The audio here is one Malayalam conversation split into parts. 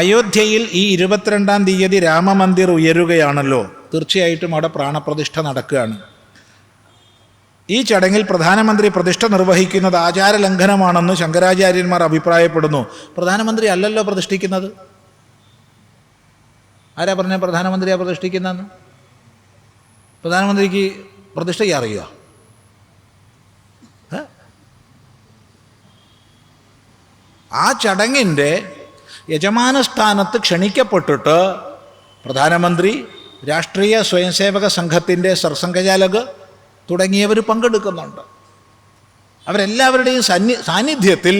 അയോധ്യയിൽ ഈ ഇരുപത്തിരണ്ടാം തീയതി രാമമന്ദിർ ഉയരുകയാണല്ലോ. തീർച്ചയായിട്ടും അവിടെ പ്രാണപ്രതിഷ്ഠ നടക്കുകയാണ്. ഈ ചടങ്ങിൽ പ്രധാനമന്ത്രി പ്രതിഷ്ഠ നിർവഹിക്കുന്നത് ആചാരലംഘനമാണെന്ന് ശങ്കരാചാര്യന്മാർ അഭിപ്രായപ്പെടുന്നു. പ്രധാനമന്ത്രി അല്ലല്ലോ പ്രതിഷ്ഠിക്കുന്നത്? ആരാ പറഞ്ഞ പ്രധാനമന്ത്രിയാ പ്രതിഷ്ഠിക്കുന്നതെന്ന്? പ്രധാനമന്ത്രിക്ക് പ്രതിഷ്ഠ അറിയുക? ആ ചടങ്ങിന്റെ യജമാന സ്ഥാനത്ത് ക്ഷണിക്കപ്പെട്ടിട്ട് പ്രധാനമന്ത്രി രാഷ്ട്രീയ സ്വയംസേവക സംഘത്തിന്റെ സർസംഘചാലക് തുടങ്ങിയവർ പങ്കെടുക്കുന്നുണ്ട്. അവരെല്ലാവരുടെയും സന്നി സാന്നിധ്യത്തിൽ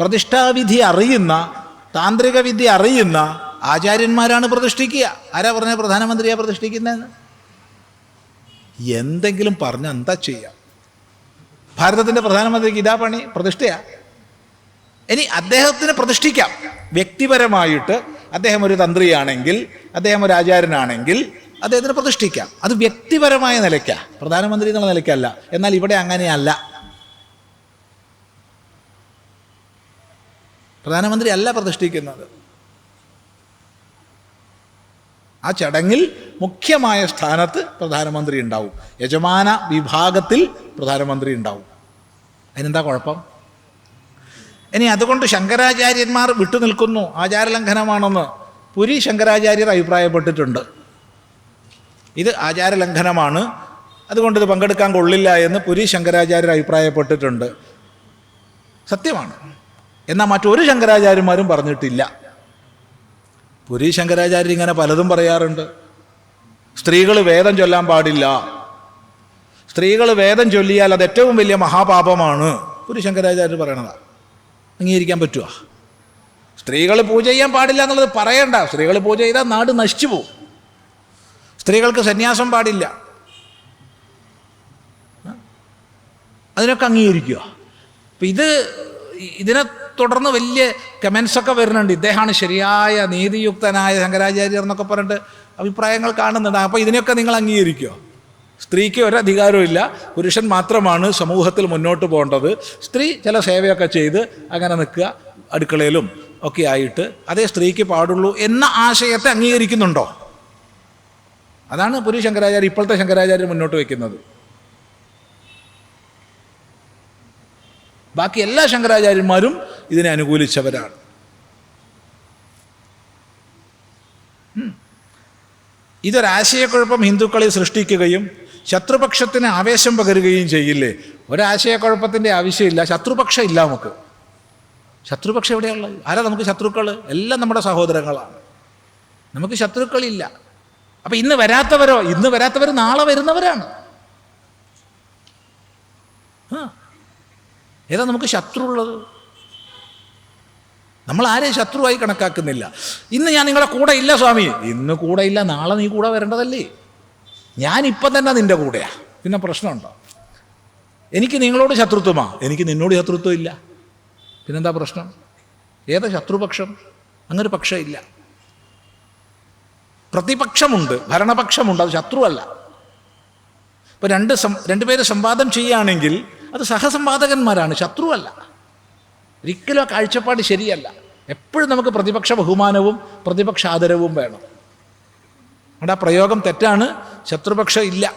പ്രതിഷ്ഠാവിധി അറിയുന്ന താന്ത്രിക വിദ്യ അറിയുന്ന ആചാര്യന്മാരാണ് പ്രതിഷ്ഠിക്കുക. ആരാ പറഞ്ഞ പ്രധാനമന്ത്രിയാ പ്രതിഷ്ഠിക്കുന്നതെന്ന്? എന്തെങ്കിലും പറഞ്ഞ് എന്താ ചെയ്യാം? ഭാരതത്തിന്റെ പ്രധാനമന്ത്രിക്ക് ഇതാ പണി പ്രതിഷ്ഠയാ. ഇനി അദ്ദേഹത്തിന് പ്രതിഷ്ഠിക്കാം. വ്യക്തിപരമായിട്ട് അദ്ദേഹം ഒരു തന്ത്രിയാണെങ്കിൽ അദ്ദേഹം ഒരു ആചാര്യനാണെങ്കിൽ അദ്ദേഹത്തിന് പ്രതിഷ്ഠിക്കാം. അത് വ്യക്തിപരമായ നിലയ്ക്കാ. പ്രധാനമന്ത്രി എന്നുള്ള നിലയ്ക്കല്ല. എന്നാൽ ഇവിടെ അങ്ങനെയല്ല. പ്രധാനമന്ത്രി അല്ല പ്രതിഷ്ഠിക്കുന്നത്. ആ ചടങ്ങിൽ മുഖ്യമായ സ്ഥാനത്ത് പ്രധാനമന്ത്രി ഉണ്ടാവും. യജമാന വിഭാഗത്തിൽ പ്രധാനമന്ത്രി ഉണ്ടാവും. അതിനെന്താ കുഴപ്പം? ഇനി അതുകൊണ്ട് ശങ്കരാചാര്യന്മാർ വിട്ടുനിൽക്കുന്നു ആചാരലംഘനമാണെന്ന് പുരി ശങ്കരാചാര്യർ അഭിപ്രായപ്പെട്ടിട്ടുണ്ട്. ഇത് ആചാരലംഘനമാണ്. അതുകൊണ്ട് ഇത് പങ്കെടുക്കാൻ കൊള്ളില്ല എന്ന് പുരി ശങ്കരാചാര്യർ അഭിപ്രായപ്പെട്ടിട്ടുണ്ട്. സത്യമാണ്. എന്നാൽ മറ്റൊരു ശങ്കരാചാര്യന്മാരും പറഞ്ഞിട്ടില്ല. പുരി ശങ്കരാചാര്യർ ഇങ്ങനെ പലതും പറയാറുണ്ട്. സ്ത്രീകൾ വേദം ചൊല്ലാൻ പാടില്ല. സ്ത്രീകൾ വേദം ചൊല്ലിയാൽ അത് ഏറ്റവും വലിയ മഹാപാപമാണ്. പുരി ശങ്കരാചാര്യർ പറയണതാ. അംഗീകരിക്കാൻ പറ്റുമോ സ്ത്രീകൾ പൂജ ചെയ്യാൻ പാടില്ല എന്നുള്ളത് പറയണ്ട. സ്ത്രീകൾ പൂജ ചെയ്താൽ നാട് നശിച്ചു പോവും. സ്ത്രീകൾക്ക് സന്യാസം പാടില്ല. അതിനൊക്കെ അംഗീകരിക്കുക. അപ്പം ഇത് ഇതിനെ തുടർന്ന് വലിയ കമൻസൊക്കെ വരുന്നുണ്ട്. ഇദ്ദേഹമാണ് ശരിയായ നീതിയുക്തനായ ശങ്കരാചാര്യർ എന്നൊക്കെ പറഞ്ഞിട്ട് അഭിപ്രായങ്ങൾ കാണുന്നുണ്ട്. അപ്പോൾ ഇതിനെയൊക്കെ നിങ്ങൾ അംഗീകരിക്കുമോ സ്ത്രീക്ക് ഒരധികാരവും ഇല്ല. പുരുഷൻ മാത്രമാണ് സമൂഹത്തിൽ മുന്നോട്ട് പോകേണ്ടത്. സ്ത്രീ ചില സേവയൊക്കെ ചെയ്ത് അങ്ങനെ നിൽക്കുക അടുക്കളയിലും ഒക്കെ ആയിട്ട് അതേ സ്ത്രീക്ക് പാടുള്ളൂ എന്ന ആശയത്തെ അംഗീകരിക്കുന്നുണ്ടോ? അതാണ് പുരി ശങ്കരാചാര്യ ഇപ്പോഴത്തെ ശങ്കരാചാര്യർ മുന്നോട്ട് വയ്ക്കുന്നത്. ബാക്കി എല്ലാ ശങ്കരാചാര്യന്മാരും ഇതിനെ അനുകൂലിച്ചവരാണ്. ഇതൊരാശയക്കുഴപ്പം ഹിന്ദുക്കളിൽ സൃഷ്ടിക്കുകയും ശത്രുപക്ഷത്തിന് ആവേശം പകരുകയും ചെയ്യില്ലേ? ഒരാശയക്കുഴപ്പത്തിന്റെ ആവശ്യമില്ല. ശത്രുപക്ഷം ഇല്ല നമുക്ക്. ശത്രുപക്ഷം എവിടെയുള്ളത് ആരാ നമുക്ക് ശത്രുക്കൾ എല്ലാം നമ്മുടെ സഹോദരങ്ങളാണ്. നമുക്ക് ശത്രുക്കളില്ല. അപ്പം ഇന്ന് വരാത്തവരോ? ഇന്ന് വരാത്തവർ നാളെ വരുന്നവരാണ്. ഏതാ നമുക്ക് ശത്രു ഉള്ളത് നമ്മൾ ആരെയും ശത്രുവായി കണക്കാക്കുന്നില്ല. ഇന്ന് ഞാൻ നിങ്ങളെ കൂടെ ഇല്ല സ്വാമി. ഇന്ന് കൂടെ ഇല്ല നാളെ നീ കൂടെ വരേണ്ടതല്ലേ? ഞാൻ ഇപ്പം തന്നെ നിന്റെ കൂടെയാ. പിന്നെ പ്രശ്നമുണ്ടോ? എനിക്ക് നിങ്ങളോട് ശത്രുത്വമാ. എനിക്ക് നിന്നോട് ശത്രുത്വം ഇല്ല. പിന്നെന്താ പ്രശ്നം? ഏതാ ശത്രുപക്ഷം? അങ്ങനൊരു പക്ഷമില്ല ഇല്ല. പ്രതിപക്ഷമുണ്ട് ഭരണപക്ഷമുണ്ട് അത് ശത്രുവല്ല. ഇപ്പം രണ്ട് സം രണ്ടുപേര് സംവാദം ചെയ്യുകയാണെങ്കിൽ അത് സഹസംവാദകന്മാരാണ് ശത്രുവല്ല. ഒരിക്കലും ആ കാഴ്ചപ്പാട് ശരിയല്ല. എപ്പോഴും നമുക്ക് പ്രതിപക്ഷ ബഹുമാനവും പ്രതിപക്ഷ ആദരവും വേണം. അവിടെ ആ പ്രയോഗം തെറ്റാണ് ശത്രുപക്ഷം ഇല്ല.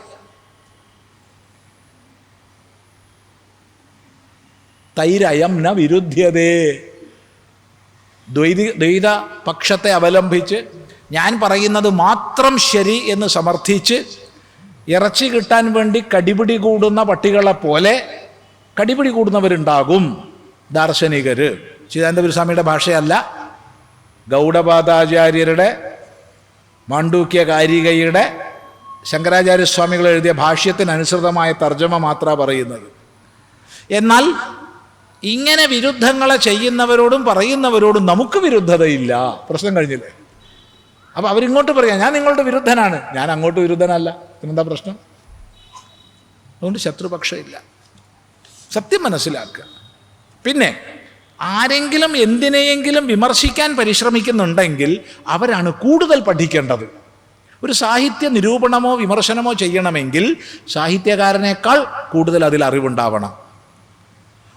തൈരയം ന വിരുദ്ധ്യതേ ദ്വൈതി ദ്വൈത പക്ഷത്തെ അവലംബിച്ച് ഞാൻ പറയുന്നത് മാത്രം ശരി എന്ന് സമർത്ഥിച്ച് ഇറച്ചി കിട്ടാൻ വേണ്ടി കടിപിടി കൂടുന്ന പട്ടികളെ പോലെ കടിപിടി കൂടുന്നവരുണ്ടാകും ദാർശനികർ. ചിദാനന്ദപുരസ്വാമിയുടെ ഭാഷയല്ല. ഗൗഡപാദാചാര്യരുടെ മാണ്ഡൂക്യ കാരികയുടെ ശങ്കരാചാര്യസ്വാമികൾ എഴുതിയ ഭാഷ്യത്തിനനുസൃതമായ തർജമ മാത്രമാണ് പറയുന്നത്. എന്നാൽ ഇങ്ങനെ വിരുദ്ധങ്ങളെ ചെയ്യുന്നവരോടും പറയുന്നവരോടും നമുക്ക് വിരുദ്ധതയില്ല. പ്രശ്നം കഴിഞ്ഞില്ലേ? അപ്പോൾ അവരിങ്ങോട്ട് പറയാം ഞാൻ നിങ്ങളുടെ വിരുദ്ധനാണ്. ഞാൻ അങ്ങോട്ട് വിരുദ്ധനല്ല. എന്താ പ്രശ്നം? അതുകൊണ്ട് ശത്രുപക്ഷമില്ല സത്യം മനസ്സിലാക്കുക. പിന്നെ ആരെങ്കിലും എന്തിനെയെങ്കിലും വിമർശിക്കാൻ പരിശ്രമിക്കുന്നുണ്ടെങ്കിൽ അവരാണ് കൂടുതൽ പഠിക്കേണ്ടത്. ഒരു സാഹിത്യ നിരൂപണമോ വിമർശനമോ ചെയ്യണമെങ്കിൽ സാഹിത്യകാരനേക്കാൾ കൂടുതൽ അതിൽ അറിവുണ്ടാവണം.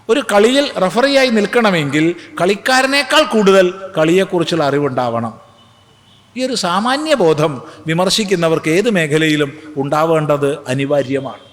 ഒരു കളിയിൽ റഫറിയായി നിൽക്കണമെങ്കിൽ കളിക്കാരനേക്കാൾ കൂടുതൽ കളിയെക്കുറിച്ചുള്ള അറിവുണ്ടാവണം. ഈ ഒരു സാമാന്യ ബോധം വിമർശിക്കുന്നവർക്ക് ഏത് മേഖലയിലും ഉണ്ടാവേണ്ടത് അനിവാര്യമാണ്.